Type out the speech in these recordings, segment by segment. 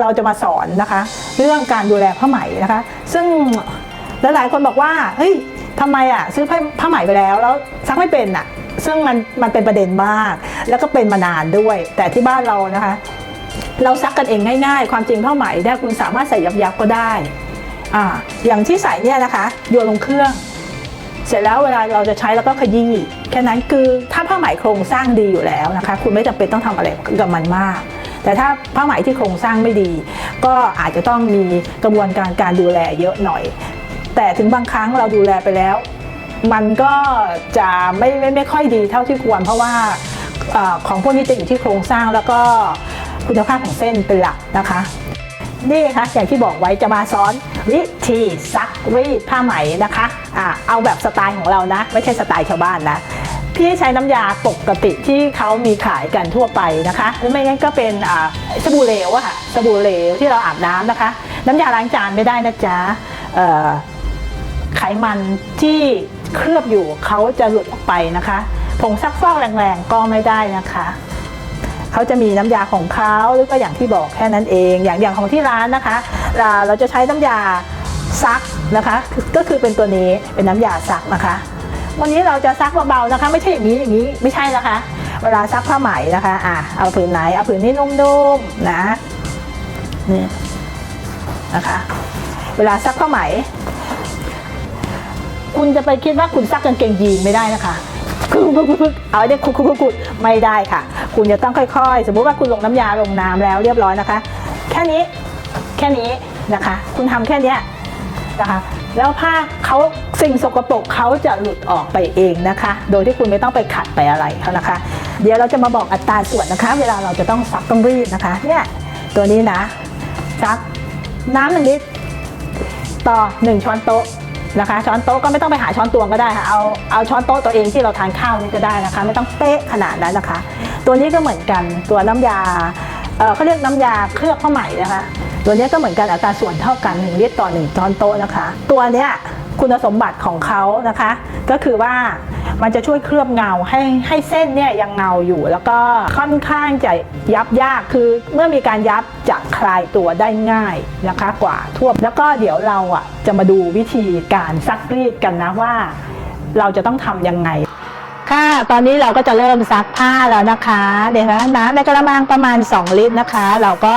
เราจะมาสอนนะคะ เรื่องการดูแลผ้าไหมนะคะ ซึ่งลหลายๆคนบอกว่าเฮ้ยทำไมอะซื้อผ้าผ้าไหมไปแล้วแล้วซักไม่เป็นอะ ซึ่งมันมันเป็นประเด็นมาก แล้วก็เป็นมานานด้วย แต่ที่บ้านเรานะคะ เราซักกันเองง่ายๆ ความจริงผ้าไหมเนี่ยคุณสามารถใส่ยับๆก็ได้อ่าอย่างที่ใส่เนี่ยนะคะโยนลงเครื่อง เสร็จแล้วเวลาเราจะใช้แล้วก็ขยี้แค่นั้นคือถ้าผ้าไหมโครงสร้างดีอยู่แล้วนะคะ คุณไม่จำเป็นต้องทำอะไรกับมันมาก แต่ถ้าผ้าไหมที่โครงสร้างไม่ดี ก็อาจจะต้องมีกระบวนการการดูแลเยอะหน่อย แต่ถึงบางครั้งเราดูแลไปแล้ว มันก็จะไม่ไม่ไม่ค่อยดีเท่าที่ควร เพราะว่าอของพวกนี้จะอยู่ที่โครงสร้างแล้วก็คุณภาพของเส้นเป็นหลักนะคะนี่ค่ะอย่างที่บอกไว้จะมาสอนวิธีซักรีดผ้าไหมนะคะอ่าเอาแบบสไตล์ของเรานะ ไม่ใช่สไตล์ชาวบ้านนะ พี่ใช้น้ำยาปกติที่เขามีขายกันทั่วไปนะคะหรือไม่งั้นก็เป็นอาสบู่เหลวอะค่ะสบู่เหลวที่เราอาบน้ำนะคะ น้ำยาล้างจานไม่ได้นะจ๊ะไขมันที่เคลือบอยู่เขาจะหลุดออกไปนะคะผงซักฟอกแรงๆก็ไม่ได้นะคะเขาจะมีน้ำยาของเขาหรือก็อย่างที่บอกแค่นั้นเอง อย่างอย่างของที่ร้านนะคะ เราเราจะใช้น้ำยาซักนะคะ ก็คือเป็นตัวนี้เป็นน้ำยาซักนะคะ วันนี้เราจะซักเบาๆนะคะ ไม่ใช่อย่างนี้อย่างนี้ไม่ใช่นะคะ เวลาซักผ้าไหมนะคะอะเอาผืนไหนเอาผืนที่นุ่มๆนะนี่นะคะ เวลาซักผ้าไหม คุณจะไปคิดว่าคุณซักกางเกงยีนไม่ได้นะคะคือเอาไอ้เนี่ยคุกคุกคุกไม่ได้ค่ะ คุณจะต้องค่อยๆ สมมุติว่าคุณลงน้ำยาลงน้ำแล้วเรียบร้อยนะคะ แค่นี้แค่นี้นะคะ คุณทำแค่เนี้ยนะคะ แล้วผ้าเขาสิ่งสกปรกเขาจะหลุดออกไปเองนะคะ โดยที่คุณไม่ต้องไปขัดไปอะไรเขานะคะ เดี๋ยวเราจะมาบอกอัตราส่วนนะคะ เวลาเราจะต้องซักต้องรีดนะคะเนี่ยตัวนี้นะซักน้ำหนึ่งลิตรต่อ 1 ช้อนโต๊ะนะคะ ช้อนโต๊ะก็ไม่ต้องไปหาช้อนตวงก็ได้ค่ะเอาเอาช้อนโต๊ะตัวเองที่เราทานข้าวนี่ก็ได้นะคะ ไม่ต้องเป๊ะขนาดนั้นนะคะ ตัวนี้ก็เหมือนกันตัวน้ำยาเออเขาเรียกน้ำยาเคลือบผ้าไหมนะคะ ตัวนี้ก็เหมือนกันอัตราส่วนเท่ากัน 1 ลิตรต่อ 1 ช้อนโต๊ะนะคะ ตัวเนี้ยคุณสมบัติของเขานะคะ ก็คือว่ามันจะช่วยเคลือบเงาให้ให้เส้นเนี่ยยังเงาอยู่ แล้วก็ค่อนข้างจะยับยากคือเมื่อมีการยับจะคลายตัวได้ง่ายนะคะกว่าทั่วแล้วก็เดี๋ยวเราอะจะมาดูวิธีการซักรีดกันนะว่า เราจะต้องทำยังไงค่ะตอนนี้เราก็จะเริ่มซักผ้าแล้วนะคะ เดี๋ยวนะน้ำในกระมังประมาณ 2 ลิตรนะคะ เราก็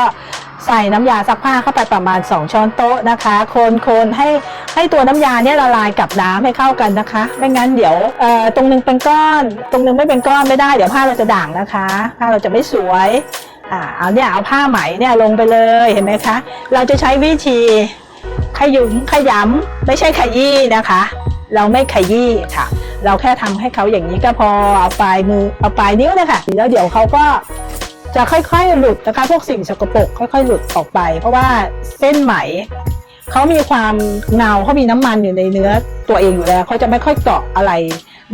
ใส่น้ำยาซักผ้าเข้าไปประมาณ 2 ช้อนโต๊ะนะคะ คนๆให้ให้ตัวน้ำยาเนี่ยละลายกับน้ำให้เข้ากันนะคะ ไม่งั้นเดี๋ยวตรงหนึงเป็นก้อน ตรงหนึงไม่เป็นก้อนไม่ได้เดี๋ยวผ้าเราจะด่างนะคะผ้าเราจะไม่สวยอ่าเอาเนี่ยเอาผ้าไหมเนี่ยลงไปเลยเห็นไหมคะ เราจะใช้วิธีขยุมขยำไม่ใช่ขยี้นะคะ เราไม่ขยี้ค่ะ เราแค่ทำให้เขาอย่างนี้ก็พอเอาปลายมือเอาปลายนิ้วเนะคะแล้วเดี๋ยวเขาก็ จะค่อยๆหลุดนะคะ พวกสิ่งสกปรกค่อยๆ หลุดออกไป เพราะว่าเส้นไหมเขามีความเงาเขามีน้ำมันอยู่ในเนื้อตัวเองอยู่แล้วเขาจะไม่ค่อยเกาะอะไร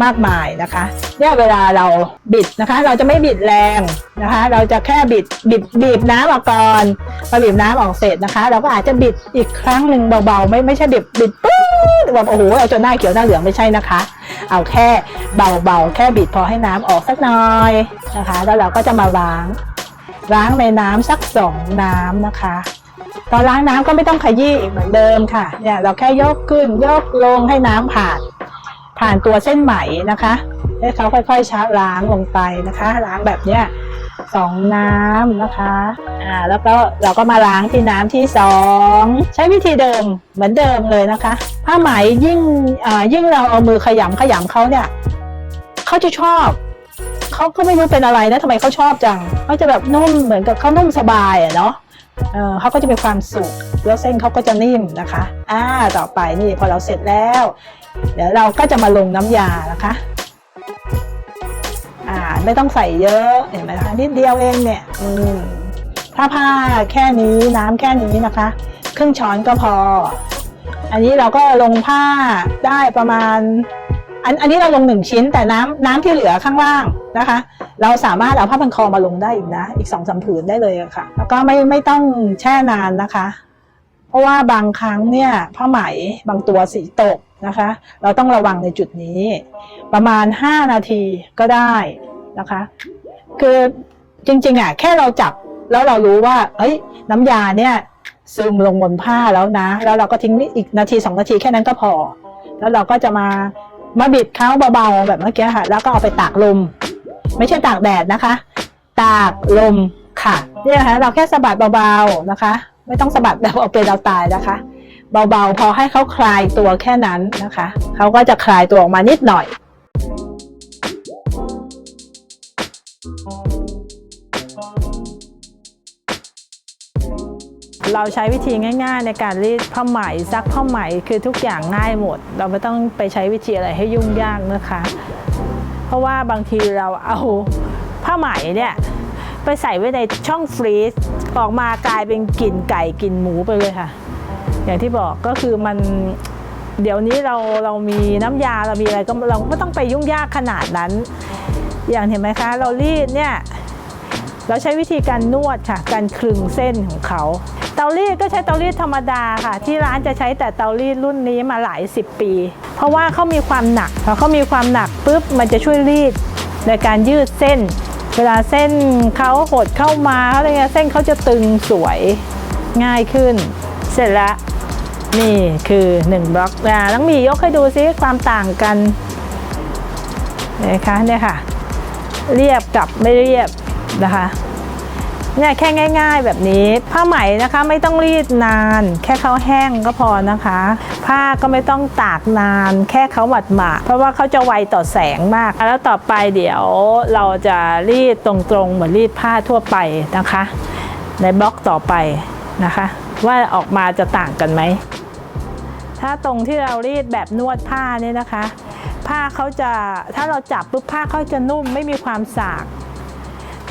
มากมายนะคะเนี่ยเวลาเราบิดนะคะ เราจะไม่บิดแรงนะคะ เราจะแค่บิดบิดบีบน้ำออกก่อนพอบีบน้ำออกเสร็จนะคะ เราก็อาจจะบิดอีกครั้งหนึ่งเบาๆ ไม่ไม่ใช่บิดบิดปื๊ดแบบโอ้โหเอาจนหน้าเขียวหน้าเหลืองไม่ใช่นะคะ เอาแค่เบาๆแค่บิดพอให้น้ำออกสักหน่อยนะคะ แล้วเราก็จะมาล้าง ล้างในน้ำสักสองน้ำนะคะตอนล้างน้ำก็ไม่ต้องขยี้อีกเหมือนเดิมค่ะเนี่ยเราแค่ยกขึ้นยกลงให้น้ำผ่าน ผ่านตัวเส้นไหมนะคะให้เขาค่อยๆชะล้างลงไปนะคะ ล้างแบบเนี้ยสองน้ำนะคะอ่าแล้วก็เราก็มาล้างที่น้ำที่สองใช้วิธีเดิมเหมือนเดิมเลยนะคะ ผ้าไหมยิ่งอ่ายิ่งเราเอามือขยำขยำเขาเนี่ยเขาจะชอบ เขาก็ไม่รู้เป็นอะไรนะทำไมเขาชอบจังเขาจะแบบนุ่มเหมือนกับเขานุ่มสบายอะเนาะเออเขาก็จะมีความสุขแล้วเส้นเขาก็จะนิ่มนะคะอ่าต่อไปนี่พอเราเสร็จแล้ว เดี๋ยวเราก็จะมาลงน้ำยานะคะอ่าไม่ต้องใส่เยอะเห็นไหมคะนิดเดียวเองเนี่ยอืมถ้าผ้าแค่นี้น้ำแค่นี้นะคะ ครึ่งช้อนก็พอ อันนี้เราก็ลงผ้าได้ประมาณ อันอันนี้เราลงหนึ่งชิ้นแต่น้ำน้ำที่เหลือข้างล่างนะคะ เราสามารถเอาผ้าพันคอมาลงได้อีกนะ อีกสองสาผืนได้เลยะค่ะ แล้วก็ไม่ไม่ต้องแช่นานนะคะ เพราะว่าบางครั้งเนี่ยผ้าไหมบางตัวสีตกนะคะ เราต้องระวังในจุดนี้ ประมาณ 5 นาทีก็ได้นะคะ คือจริงๆอะแค่เราจับแล้วเรารู้ว่า เอ้ย น้ำยาเนี่ยซึมลงบนผ้าแล้วนะ แล้วเราก็ทิ้งอีกนาทีสองนาทีแค่นั้นก็พอ แล้วเราก็จะมา มาบิดเขาเบาๆแบบเมื่อกี้ค่ะ แล้วก็เอาไปตากลม ไม่ใช่ตากแดดนะคะ ตากลมค่ะนี่นะคะเราแค่สะบัดเบาๆนะคะ ไม่ต้องสะบัดแบบเอาเป็นเอาตายนะคะ เบาๆ พอให้เขาคลายตัวแค่นั้นนะคะเขาก็จะคลายตัวออกมานิดหน่อย เราใช้วิธีง่าย ๆ ในการรีดผ้าไหมซักผ้าไหมคือทุกอย่างง่ายหมด เราไม่ต้องไปใช้วิธีอะไรให้ยุ่งยากนะคะ เพราะว่าบางทีเราเอาผ้าไหมเนี่ยไปใส่ไว้ในช่องฟรีซออกมากลายเป็นกลิ่นไก่กลิ่นหมูไปเลยค่ะ อย่างที่บอกก็คือมันเดี๋ยวนี้เราเรามีน้ำยาเรามีอะไรก็เราไม่ต้องไปยุ่งยากขนาดนั้น อย่างเห็นไหมคะ เรารีดเนี่ยเราใช้วิธีการนวดค่ะ การคลึงเส้นของเขา ตารีดก็ใช้เตารีดธรรมดาค่ะ ที่ร้านจะใช้แต่เตารีดรุ่นนี้มาหลายสิบปี เพราะว่าเขามีความหนักพอเขามีความหนักปุ๊บมันจะช่วยรีดในการยืดเส้น เวลาเส้นเขาหดเข้ามาอะไรเงี้ยเส้นเขาจะตึงสวยง่ายขึ้น เสร็จแล้วนี่คือ1บล็อกอ่าต้องมียกให้ดูซิความต่างกันนะคะเนี่ยค่ะ เรียบกับไม่เรียบนะคะ เนี่ยแค่ง่าย ๆ แบบนี้ ผ้าไหมนะคะไม่ต้องรีดนาน แค่เขาแห้งก็พอนะคะ ผ้าก็ไม่ต้องตากนาน แค่เขาหมัดหมาเพราะว่าเขาจะไวต่อแสงมาก แล้วต่อไปเดี๋ยวเราจะรีดตรงๆเหมือนรีดผ้าทั่วไปนะคะ ในบล็อกต่อไปนะคะ ว่าออกมาจะต่างกันไหมถ้าตรงที่เรารีดแบบนวดผ้าเนี่ยนะคะ ผ้าเขาจะถ้าเราจับปุ๊บผ้าเขาจะนุ่มไม่มีความสาก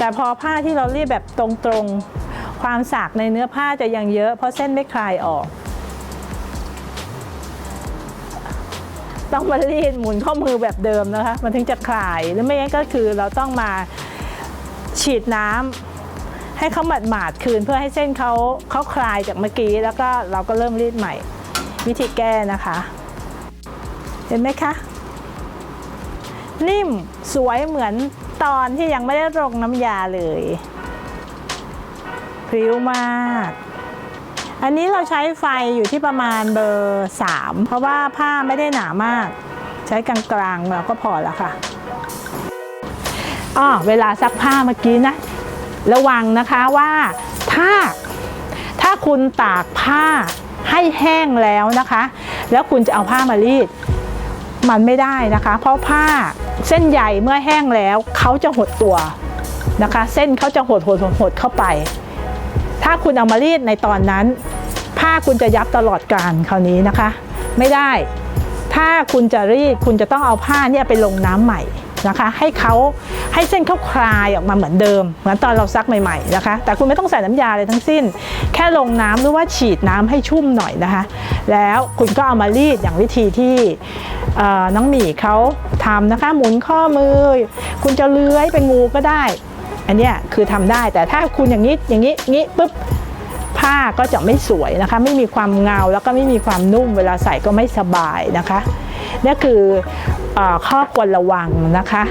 แต่พอผ้าที่เรารีดแบบตรงๆ ความสากในเนื้อผ้าจะยังเยอะ เพราะเส้นไม่คลายออก ต้องมารีดหมุนข้อมือแบบเดิมนะคะ มันถึงจะคลาย หรือไม่งั้นก็คือเราต้องมาฉีดน้ำให้เขาหมาดหมาดๆคืนเพื่อให้เส้นเขาเขาคลายจากเมื่อกี้แล้วก็เราก็เริ่มรีดใหม่ วิธีแก้นะคะ เห็นไหมคะนิ่มสวยเหมือน ตอนที่ยังไม่ได้ลงน้ำยาเลยพริ้วมาก อันนี้เราใช้ไฟอยู่ที่ประมาณเบอร์ 3 เพราะว่าผ้าไม่ได้หนามาก ใช้กลางๆเราก็พอแล้วค่ะอ้อเวลาซักผ้าเมื่อกี้นะ ระวังนะคะว่าถ้าถ้าคุณตากผ้าให้แห้งแล้วนะคะ แล้วคุณจะเอาผ้ามารีดมันไม่ได้นะคะ เพราะผ้า เส้นใหญ่เมื่อแห้งแล้วเขาจะหดตัวนะคะ เส้นเขาจะหดหดหดหดเข้าไป ถ้าคุณเอามารีดในตอนนั้น ผ้าคุณจะยับตลอดการคราวนี้นะคะ ไม่ได้ ถ้าคุณจะรีดคุณจะต้องเอาผ้าเนี่ยไปลงน้ำใหม่นะคะ ให้เขาให้เส้นเขาคลายออกมาเหมือนเดิม เหมือนตอนเราซักใหม่ๆนะคะ แต่คุณไม่ต้องใส่น้ำยาเลยทั้งสิ้น แค่ลงน้ำหรือว่าฉีดน้ำให้ชุ่มหน่อยนะคะ แล้วคุณก็เอามารีดอย่างวิธีที่ น้องหมีเขาทำนะคะ หมุนข้อมือ คุณจะเลื้อยเป็นงูก็ได้ อันนี้คือทำได้แต่ถ้าคุณอย่างนี้อย่างนี้งี้ปุ๊บผ้าก็จะไม่สวยนะคะ ไม่มีความเงาแล้วก็ไม่มีความนุ่มเวลาใส่ก็ไม่สบายนะคะนี่คืออข้อควรระวังนะคะ